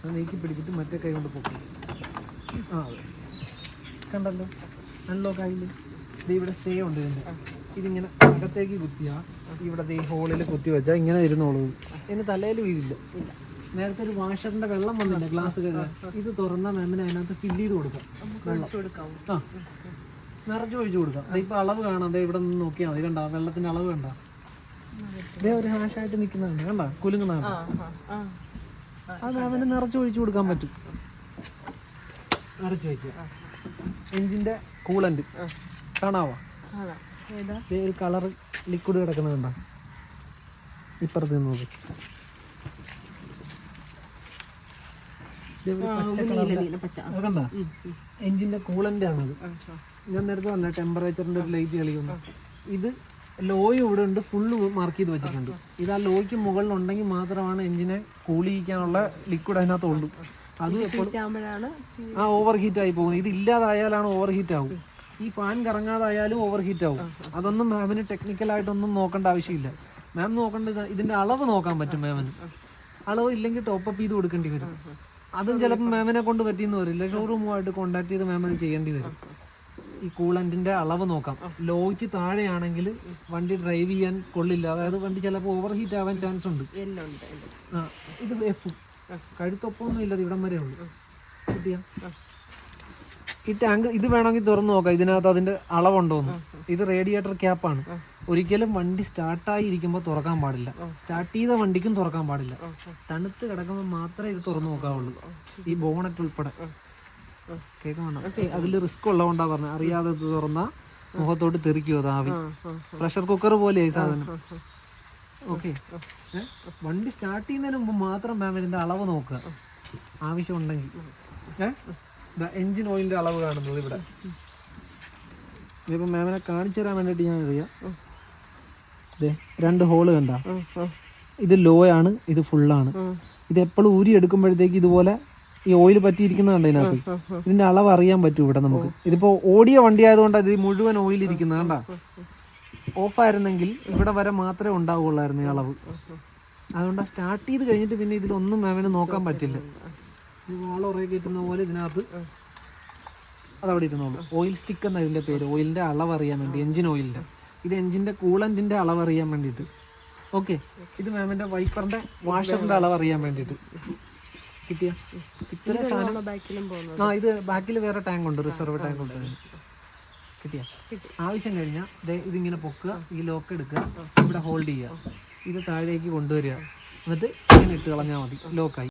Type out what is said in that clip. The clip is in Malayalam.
അത് നീക്കി പിടിച്ചിട്ട് മറ്റേ കൈ കൊണ്ട് പൊക്കി. ആ അതെ. കണ്ടല്ലോ? അൺലോക്ക് ആയില്ലേ ഇത് ഇവിടെ സ്റ്റേ ഉണ്ട് ഇതിന്റെ ഇതിങ്ങനെ അകത്തേക്ക് കുത്തിയാ ഇവിടെ ഈ ഹോളിൽ കുത്തി വെച്ചാൽ ഇങ്ങനെ ഇരുന്നോളൂ. ഇതിന് തലയിൽ വീഴില്ല. നേരത്തെ ഒരു വാഷറിന്റെ വെള്ളം വന്നില്ല ഗ്ലാസ് കഴുകാൻ ഇത് തുറന്ന മാമിന് അതിനകത്ത് ഫില്ല് ചെയ്ത് കൊടുക്കാം. ആ. നിറച്ച് ഒഴിച്ചു കൊടുക്കാം. ഇപ്പൊ അളവ് കാണാം. ദേ ഇവിടെ നിന്ന് നോക്കിയാൽ മതി. കണ്ട? വെള്ളത്തിന്റെ അളവ് കണ്ട? ഇതേ ഒരു ഹാഷായിട്ട് നിൽക്കുന്നുണ്ട് കണ്ട? കുലുങ്ങുന്നതാണ് അത് അവന് നിറച്ച് ഒഴിച്ചു കൊടുക്കാൻ പറ്റും. നിറച്ച് വയ്ക്കുക എഞ്ചിന്റെ കൂളന്റ്. കാണാവോ ഒരു കളർ ലിക്വിഡ് കിടക്കുന്നത് കണ്ട. ഇപ്പുറത്ത് നിന്ന് നോക്ക്. ദേ ഒരു പച്ച നീല കളറിന്റെ- പച്ച. അത് കണ്ട? എഞ്ചിന്റെ കൂളന്റ് ആണത് ഞാൻ നേരത്തെ പറഞ്ഞ ടെമ്പറേച്ചറിന്റെ ഒരു ലൈറ്റ് കളിക്കുന്നു. ഇത് ലോയും ഇവിടെ ഉണ്ട് ഫുള്ള് മാർക്ക് ചെയ്ത് വെച്ചിട്ടുണ്ട്. ഇത് ആ ലോയ്ക്ക് മുകളിൽ ഉണ്ടെങ്കിൽ മാത്രമാണ് എഞ്ചിനെ കൂളിയിക്കാനുള്ള ചെയ്യിക്കാനുള്ള ലിക്വിഡ് അതിനകത്ത് ഉള്ളൂ. അത് എപ്പോഴും ആ ഓവർ ഹീറ്റ് ആയി പോകുന്നത്. ഇത് ഇല്ലാതായാലാണ് ഓവർ ഹീറ്റ് ആവും. ഈ ഫാൻ കറങ്ങാതായാലും ഓവർ ഹീറ്റ് ആവും. അതൊന്നും മാമിന് ടെക്നിക്കലായിട്ടൊന്നും നോക്കേണ്ട ആവശ്യമില്ല. മാം നോക്കേണ്ടത് ഇതിന്റെ അളവ് നോക്കാൻ പറ്റും മാമിന് അളവ് ഇല്ലെങ്കിൽ ടോപ്പ് അപ്പ് ചെയ്ത് കൊടുക്കേണ്ടി വരും. അതും ചിലപ്പോൾ മാമിനെ കൊണ്ട് പറ്റിയെന്ന് വരില്ല. ഷോറൂമുമായിട്ട് കോൺടാക്ട് ചെയ്ത് മാമിന് ചെയ്യേണ്ടി വരും. ഈ കൂളന്റിന്റെ അളവ് നോക്കാം. ലോയ്ക്ക് താഴെയാണെങ്കിൽ വണ്ടി ഡ്രൈവ് ചെയ്യാൻ കൊള്ളില്ല. അതായത് വണ്ടി ചിലപ്പോൾ ഓവർ ഹീറ്റ് ആവാൻ ചാൻസ് ഉണ്ട്. ആ ഇത് എഫ് കഴുത്തൊപ്പമൊന്നും ഇല്ലത് ഇവിടം വരെ ഉണ്ട്. കിട്ടിയാ? ഈ ടാങ്ക് ഇത് വേണമെങ്കിൽ തുറന്നു നോക്കാം. ഇതിനകത്ത് അതിന്റെ അളവുണ്ടോന്ന് ഇത് റേഡിയേറ്റർ ക്യാപ്പാണ് ഒരിക്കലും വണ്ടി സ്റ്റാർട്ടായി ഇരിക്കുമ്പോൾ തുറക്കാൻ പാടില്ല. സ്റ്റാർട്ട് ചെയ്ത വണ്ടിക്കും തുറക്കാൻ പാടില്ല. തണുത്ത് കിടക്കുമ്പോൾ മാത്രമേ ഇത് തുറന്നു നോക്കാവുള്ളൂ. ഈ ബോണറ്റ് ഉൾപ്പെടെ. കേൾക്കുന്നുണ്ടോ അതിൽ റിസ്ക് ഉള്ളതുകൊണ്ടാ പറഞ്ഞത്. അറിയാതെ തുറന്ന മുഖത്തോട്ട് തെറിക്കും അത് ആവി പ്രഷർ കുക്കർ പോലെയായി സാധനം. ഓക്കെ വണ്ടി സ്റ്റാർട്ട് ചെയ്യുന്നതിന് മുമ്പ് മാത്രം മാം ഇതിന്റെ അളവ് നോക്കുക. ആവശ്യമുണ്ടെങ്കിൽ. എഞ്ചിൻ ഓയിലിന്റെ അളവ് കാണുന്നത് ഇവിടെ. ഇതിപ്പോ മാമിനെ കാണിച്ചു തരാൻ വേണ്ടിട്ട് ഞാൻ അറിയാം രണ്ട് ഹോൾ കണ്ട. ഇത് ലോ ആണ് ഇത് ഫുള്ളാണ്. ഇത് എപ്പോഴും ഊരി എടുക്കുമ്പോഴത്തേക്ക് ഇതുപോലെ ഈ ഓയിൽ പറ്റിയിരിക്കുന്നത് കണ്ട ഇതിനകത്ത്? ഇതിന്റെ അളവ് അറിയാൻ പറ്റും ഇവിടെ നമുക്ക്. ഇതിപ്പോ ഓടിയ വണ്ടി ആയതുകൊണ്ട് ഇത് മുഴുവൻ ഓയിൽ ഇരിക്കുന്നത് കണ്ട? ഓഫായിരുന്നെങ്കിൽ ഇവിടെ വരെ മാത്രമേ ഉണ്ടാവുകയുള്ളായിരുന്നു ഈ അളവ്. അതുകൊണ്ട് സ്റ്റാർട്ട് ചെയ്ത് കഴിഞ്ഞിട്ട് പിന്നെ ഇതിലൊന്നും മാമിന് നോക്കാൻ പറ്റില്ല. ഈ കിട്ടുന്ന പോലെ ഇതിനകത്ത് അതവിടെ ഇരുന്നോളൂ ഓയിൽ സ്റ്റിക്ക് എന്ന ഇതിന്റെ പേര്. ഓയിലിന്റെ അളവ് അറിയാൻ വേണ്ടി എഞ്ചിൻ ഓയിലിന്റെ ഇത് എഞ്ചിന്റെ കൂളന്റിന്റെ അളവ് അറിയാൻ വേണ്ടിയിട്ട്. ഓക്കെ ഇത് മാമിന്റെ വൈപ്പറിന്റെ വാഷറിന്റെ അളവ് അറിയാൻ വേണ്ടിട്ട് കിട്ടിയ? ഇത്ര സാധനം ആ ഇത് ബാക്കിൽ വേറെ ടാങ്ക് ഉണ്ട് റിസർവ് ടാങ്ക് ഉണ്ട്. കിട്ടിയ? ആവശ്യം കഴിഞ്ഞാൽ ഇതിങ്ങനെ പൊക്കുക ഈ ലോക്ക് എടുക്കുക ഇവിടെ ഹോൾഡ് ചെയ്യുക. ഇത് താഴേക്ക് കൊണ്ടുവരിക. എന്നിട്ട് ഇങ്ങനെ ഇട്ട് കളഞ്ഞാൽ മതി. ലോക്കായി